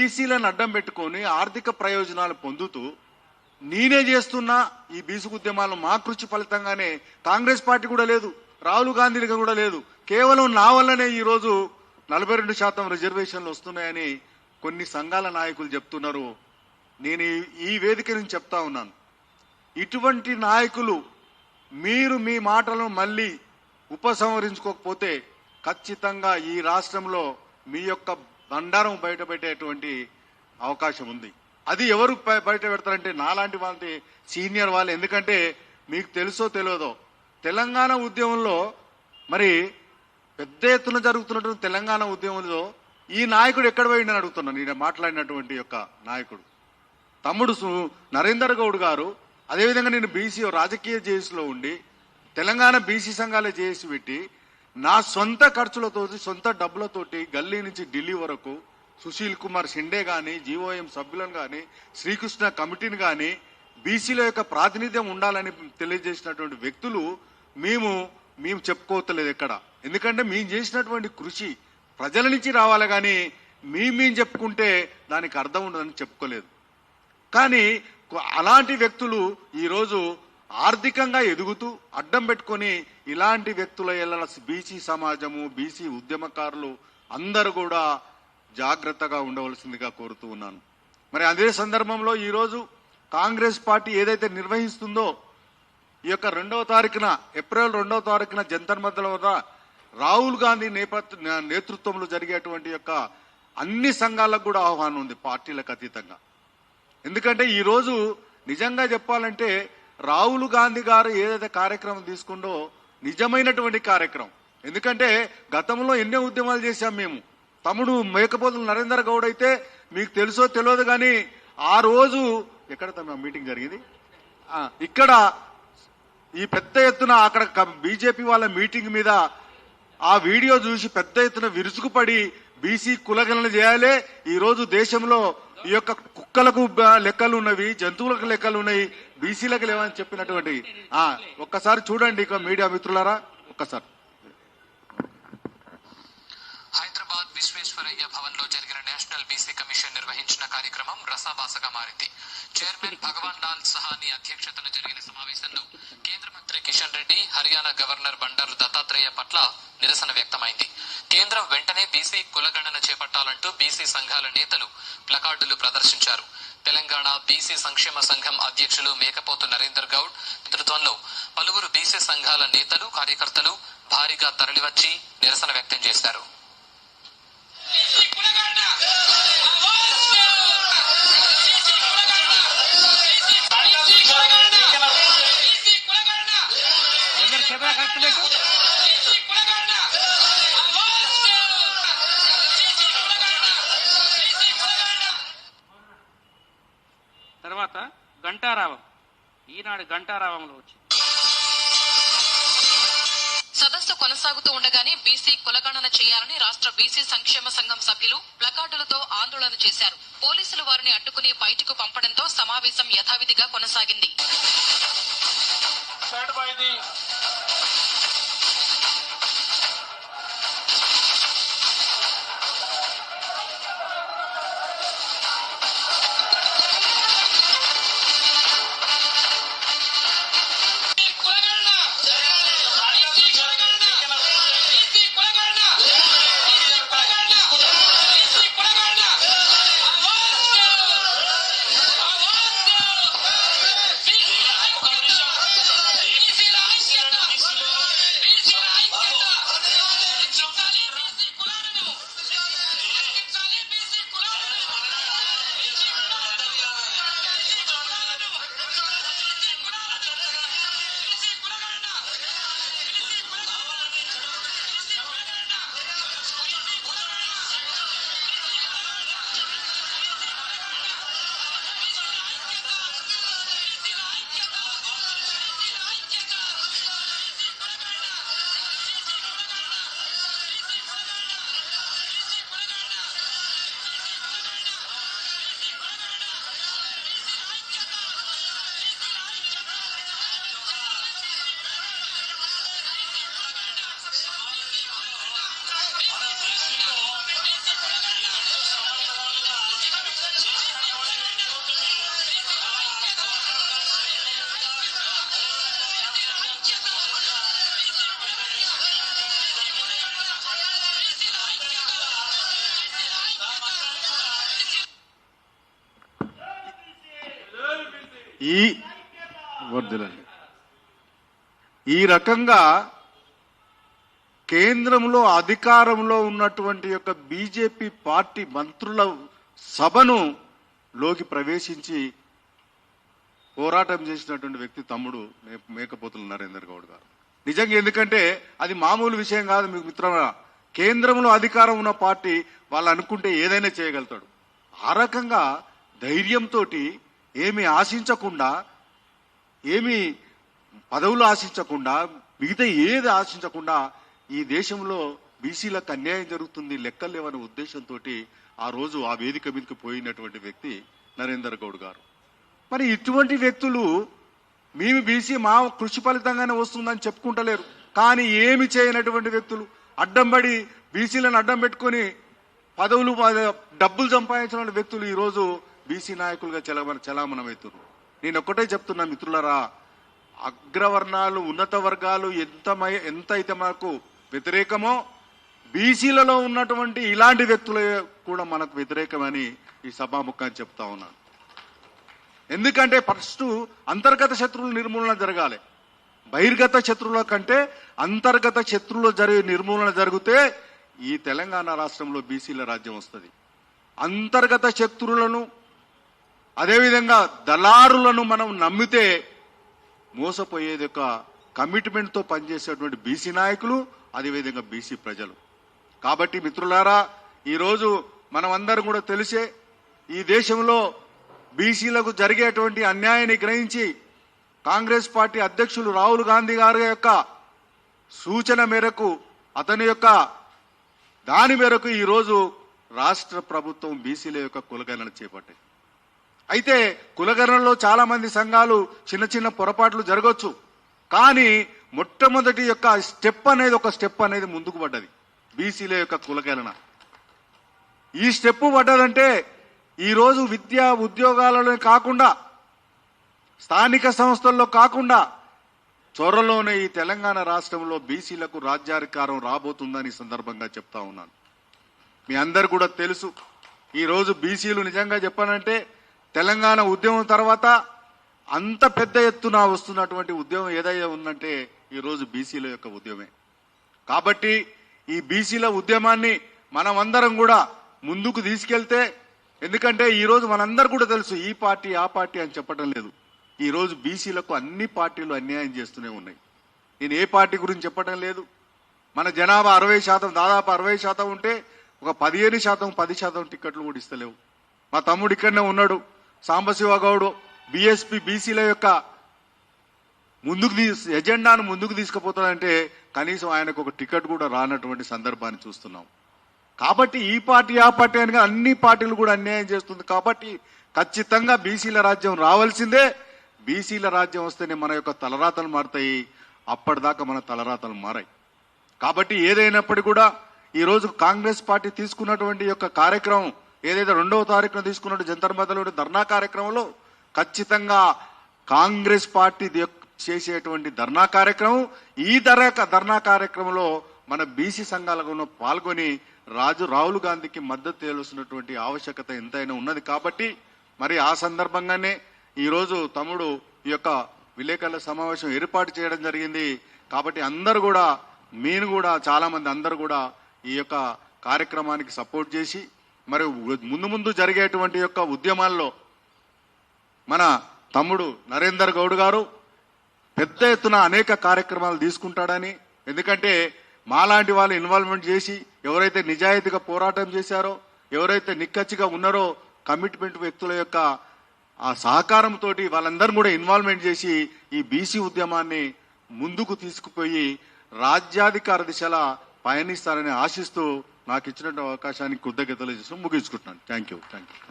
బీసీలను అడ్డం పెట్టుకొని ఆర్థిక ప్రయోజనాలు పొందుతూ నేనే చేస్తున్నా ఈ బీసీ ఉద్యమాలు మా కృషి ఫలితంగానే కాంగ్రెస్ పార్టీ కూడా లేదు రాహుల్ గాంధీ కూడా లేదు. కేవలం నా వల్లనే ఈరోజు నలభై రెండు శాతం రిజర్వేషన్లు వస్తున్నాయని కొన్ని సంఘాల నాయకులు చెప్తున్నారు. నేను ఈ వేదిక నుంచి చెప్తా ఉన్నాను. ఇటువంటి నాయకులు మీరు మీ మాటలను మళ్ళీ ఉపసంహరించుకోకపోతే ఖచ్చితంగా ఈ రాష్ట్రంలో మీ యొక్క దండారం బయట పెట్టేటువంటి అవకాశం ఉంది. అది ఎవరు బయట పెడతారంటే నాలాంటి వాళ్ళది సీనియర్ వాళ్ళు. ఎందుకంటే మీకు తెలుసో తెలియదో తెలంగాణ ఉద్యమంలో మరి పెద్ద ఎత్తున జరుగుతున్నటువంటి తెలంగాణ ఉద్యమంలో ఈ నాయకుడు ఎక్కడ పోయిండని అడుగుతున్నాను. నేను మాట్లాడినటువంటి యొక్క నాయకుడు. తమ్ముడు సు- నరేందర్ గౌడ్ గారు అదేవిధంగా నేను బీసీ రాజకీయ జేఏసీలో ఉండి తెలంగాణ బీసీ సంఘాల జేఏసీ పెట్టి నా సొంత ఖర్చులతోటి సొంత డబ్బులతోటి గల్లీ నుంచి ఢిల్లీ వరకు సుశీల్ కుమార్ షిండే కానీ జీఓఎం సభ్యులను కానీ శ్రీకృష్ణ కమిటీని కానీ బీసీల యొక్క ప్రాతినిధ్యం ఉండాలని తెలియజేసినటువంటి వ్యక్తులు మేము మేము చెప్పుకోవట్లేదు ఎక్కడ. ఎందుకంటే మేము చేసినటువంటి కృషి ప్రజల నుంచి రావాలి కానీ మేము మేము చెప్పుకుంటే దానికి అర్థం ఉండదని చెప్పుకోలేదు. కానీ అలాంటి వ్యక్తులు ఈరోజు ఆర్థికంగా ఎదుగుతూ అడ్డం పెట్టుకొని ఇలాంటి వ్యక్తుల ఎల్ల బీసీ సమాజము బీసీ ఉద్యమకారులు అందరూ కూడా జాగ్రత్తగా ఉండవలసిందిగా కోరుతూ ఉన్నాను. మరి అదే సందర్భంలో ఈరోజు కాంగ్రెస్ పార్టీ ఏదైతే నిర్వహిస్తుందో ఈ యొక్క రెండవ తారీఖున ఏప్రిల్ రెండవ తారీఖున జంతర్ మధ్యల వద్ద రాహుల్ గాంధీ నేపథ్య నేతృత్వంలో జరిగేటువంటి యొక్క అన్ని సంఘాలకు కూడా ఆహ్వానం ఉంది పార్టీలకు అతీతంగా. ఎందుకంటే ఈరోజు నిజంగా చెప్పాలంటే రాహుల్ గాంధీ గారు ఏదైతే కార్యక్రమం తీసుకుండో నిజమైనటువంటి కార్యక్రమం. ఎందుకంటే గతంలో ఎన్నో ఉద్యమాలు చేశాం మేము. తమ్ముడు మేకపోతులు నరేందర్ గౌడ్ అయితే మీకు తెలుసో తెలియదు కానీ ఆ రోజు ఎక్కడ తమ మీటింగ్ జరిగింది? ఇక్కడ ఈ పెద్ద ఎత్తున అక్కడ బీజేపీ వాళ్ళ మీటింగ్ మీద ఆ వీడియో చూసి పెద్ద ఎత్తున విరుచుకుపడి బీసీ కులగణన చేయాలి. ఈ రోజు దేశంలో ఈ యొక్క కుక్కలకు లెక్కలు ఉన్నవి జంతువులకు లెక్కలు ఉన్నాయి బీసీలకు లేవని చెప్పినటువంటి ఆ ఒక్కసారి చూడండి ఇక మీడియా మిత్రులారా ఒక్కసారి. హైదరాబాద్ విశ్వేశ్వరయ్య భవన్లో జరిగిన నేషనల్ బీసీ కమిషన్ నిర్వహించిన కార్యక్రమం రసాభాసగా మారింది. చైర్మన్ భగవాన్ లాల్ సహాని అధ్యక్షతన జరిగిన సమావేశంలో కేంద్ర మంత్రి కిషన్ రెడ్డి హర్యానా గవర్నర్ బండారు దత్తాత్రేయ పట్ల నిరసన వ్యక్తమైంది. కేంద్రం వెంటనే బీసీ కులగణన చేపట్టాలంటూ బీసీ సంఘాల నేతలు ప్లకార్డులు ప్రదర్శించారు. తెలంగాణ బీసీ సంక్షేమ సంఘం అధ్యక్షులు మేకపోతు నరేందర్ గౌడ్ నేతృత్వంలో పలువురు బీసీ సంఘాల నేతలు కార్యకర్తలు భారీగా తరలివచ్చి నిరసన వ్యక్తం చేశారు. గంటారావం ఈనాడు గంటారావంలో వచ్చింది. సదస్సు కొనసాగుతూ ఉండగానే బీసీ కులగణన చేయాలని రాష్ట్ర బీసీ సంక్షేమ సంఘం సభ్యులు ప్లకార్డులతో ఆందోళన చేశారు. పోలీసులు వారిని అడ్డుకుని బయటకు పంపడంతో సమావేశం యథావిధిగా కొనసాగింది. ఈ వర్ధిల్లండి. ఈ రకంగా కేంద్రంలో అధికారంలో ఉన్నటువంటి యొక్క బీజేపీ పార్టీ మంత్రుల సభను లోకి ప్రవేశించి పోరాటం చేసినటువంటి వ్యక్తి తమ్ముడు మేకపోతులు మేకపోతుల నరేందర్ గౌడ్ గారు. నిజంగా ఎందుకంటే అది మామూలు విషయం కాదు మీకు మిత్రమా? కేంద్రంలో అధికారం ఉన్న పార్టీ వాళ్ళు అనుకుంటే ఏదైనా చేయగలుగుతాడు. ఆ రకంగా ధైర్యంతో ఏమి ఆశించకుండా ఏమి పదవులు ఆశించకుండా మిగతా ఏది ఆశించకుండా ఈ దేశంలో బీసీలకు అన్యాయం జరుగుతుంది లెక్కలేవనే ఉద్దేశంతో ఆ రోజు ఆ వేదిక మీదకి పోయినటువంటి వ్యక్తి నరేందర్ గౌడ్ గారు. మరి ఇటువంటి వ్యక్తులు మేము బీసీ మా కృషి ఫలితంగానే వస్తుందని చెప్పుకుంటలేరు. కానీ ఏమి చేయనటువంటి వ్యక్తులు అడ్డంబడి బీసీలను అడ్డం పెట్టుకొని పదవులు పద- డబ్బులు సంపాదించిన వ్యక్తులు ఈరోజు బీసీ నాయకులుగా చలమన చలామణమవుతున్నారు. నేను ఒక్కటే చెప్తున్నా మిత్రులరా అగ్రవర్ణాలు ఉన్నత వర్గాలు ఎంత మై- ఎంత అయితే మనకు వ్యతిరేకమో బీసీలలో ఉన్నటువంటి ఇలాంటి వ్యక్తులే కూడా మనకు వ్యతిరేకమని ఈ సభాముఖాన్ని చెప్తా ఉన్నాను ఎందుకంటే ఫస్ట్ అంతర్గత శత్రువుల నిర్మూలన జరగాలి. బహిర్గత శత్రువుల కంటే అంతర్గత శత్రువులు జరిగే నిర్మూలన జరిగితే ఈ తెలంగాణ రాష్ట్రంలో బీసీల రాజ్యం వస్తుంది. అంతర్గత శత్రువులను అదేవిధంగా దళారులను మనం నమ్మితే మోసపోయేది ఒక కమిట్మెంట్తో పనిచేసేటువంటి బీసీ నాయకులు అదేవిధంగా బీసీ ప్రజలు. కాబట్టి మిత్రులారా ఈరోజు మనం అందరం కూడా తెలిసే ఈ దేశంలో బీసీలకు జరిగేటువంటి అన్యాయాన్ని గ్రహించి కాంగ్రెస్ పార్టీ అధ్యక్షులు రాహుల్ గాంధీ గారి యొక్క సూచన మేరకు అతని యొక్క దాని మేరకు ఈరోజు రాష్ట్ర ప్రభుత్వం బీసీల యొక్క కులగణన చేపట్టింది. అయితే కులగణనలో చాలా మంది సంఘాలు చిన్న చిన్న పొరపాట్లు జరగవచ్చు కానీ మొట్టమొదటి యొక్క స్టెప్ అనేది ఒక స్టెప్ అనేది ముందుకు పడ్డది. బీసీల యొక్క కులగణన. ఈ స్టెప్ పడ్డదంటే ఈరోజు విద్యా ఉద్యోగాలలో కాకుండా స్థానిక సంస్థల్లో కాకుండా త్వరలోనే ఈ తెలంగాణ రాష్ట్రంలో బీసీలకు రాజ్యాధికారం రాబోతుందని సందర్భంగా చెప్తా ఉన్నాను. మీ అందరు కూడా తెలుసు. ఈరోజు బీసీలు నిజంగా చెప్పానంటే తెలంగాణ ఉద్యమం తర్వాత అంత పెద్ద ఎత్తున వస్తున్నటువంటి ఉద్యమం ఏదైతే ఉందంటే ఈరోజు బీసీల యొక్క ఉద్యమే. కాబట్టి ఈ బీసీల ఉద్యమాన్ని మనం అందరం కూడా ముందుకు తీసుకెళ్తే ఎందుకంటే ఈరోజు మనందరు కూడా తెలుసు ఈ పార్టీ ఆ పార్టీ అని చెప్పడం లేదు. ఈరోజు బీసీలకు అన్ని పార్టీలు అన్యాయం చేస్తూనే ఉన్నాయి. నేను ఏ పార్టీ గురించి చెప్పడం లేదు. మన జనాభా అరవై శాతం దాదాపు అరవై శాతం ఉంటే ఒక పదిహేను శాతం పది శాతం టిక్కెట్లు కూడా ఇస్తలేవు. మా తమ్ముడు ఇక్కడనే ఉన్నాడు. సాంబశివ గౌడ్ బీఎస్పీ బీసీల యొక్క ముందుకు తీస్ ఎజెండాను ముందుకు తీసుకుపోతాడంటే కనీసం ఆయనకు ఒక టికెట్ కూడా రానటువంటి సందర్భాన్ని చూస్తున్నాం. కాబట్టి ఈ పార్టీ ఆ పార్టీ అని అన్ని పార్టీలు కూడా అన్యాయం చేస్తుంది. కాబట్టి ఖచ్చితంగా బీసీల రాజ్యం రావాల్సిందే. బీసీల రాజ్యం వస్తేనే మన యొక్క తలరాతలు మారుతాయి. అప్పటిదాకా మన తలరాతలు మారాయి. కాబట్టి ఏదైనప్పటికీ కూడా ఈ కాంగ్రెస్ పార్టీ తీసుకున్నటువంటి యొక్క కార్యక్రమం ఏదైతే రెండవ తారీఖున తీసుకున్నట్టు జంతర్ మంతర్లోని ధర్నా కార్యక్రమంలో ఖచ్చితంగా కాంగ్రెస్ పార్టీ చేసేటువంటి ధర్నా కార్యక్రమం ఈ ధర ధర్నా కార్యక్రమంలో మన బీసీ సంఘాలను పాల్గొని రాజు రాహుల్ గాంధీకి మద్దతు తెలుస్తున్నటువంటి ఆవశ్యకత ఎంతైనా ఉన్నది కాబట్టి మరి ఆ సందర్భంగానే ఈరోజు తమ్ముడు ఈ యొక్క విలేకరుల సమావేశం ఏర్పాటు చేయడం జరిగింది. కాబట్టి అందరూ కూడా మీరు కూడా చాలామంది అందరూ కూడా ఈ యొక్క కార్యక్రమానికి సపోర్ట్ చేసి మరి ముందు ముందు జరిగేటువంటి యొక్క ఉద్యమాల్లో మన తమ్ముడు నరేందర్ గౌడ్ గారు పెద్ద ఎత్తున అనేక కార్యక్రమాలు తీసుకుంటాడని ఎందుకంటే మాలాంటి వాళ్ళు ఇన్వాల్వ్మెంట్ చేసి ఎవరైతే నిజాయితీగా పోరాటం చేశారో ఎవరైతే నిక్కచ్చిగా ఉన్నారో కమిట్మెంట్ వ్యక్తుల యొక్క ఆ సహకారంతో వాళ్ళందరూ కూడా ఇన్వాల్వ్మెంట్ చేసి ఈ బీసీ ఉద్యమాన్ని ముందుకు తీసుకుపోయి రాజ్యాధికార దిశలా పయనిస్తారని ఆశిస్తూ నాకు ఇచ్చినటువంటి అవకాశానికి కృతజ్ఞతలు చేస్తూ ముగించుకుంటున్నాను. Thank you thank you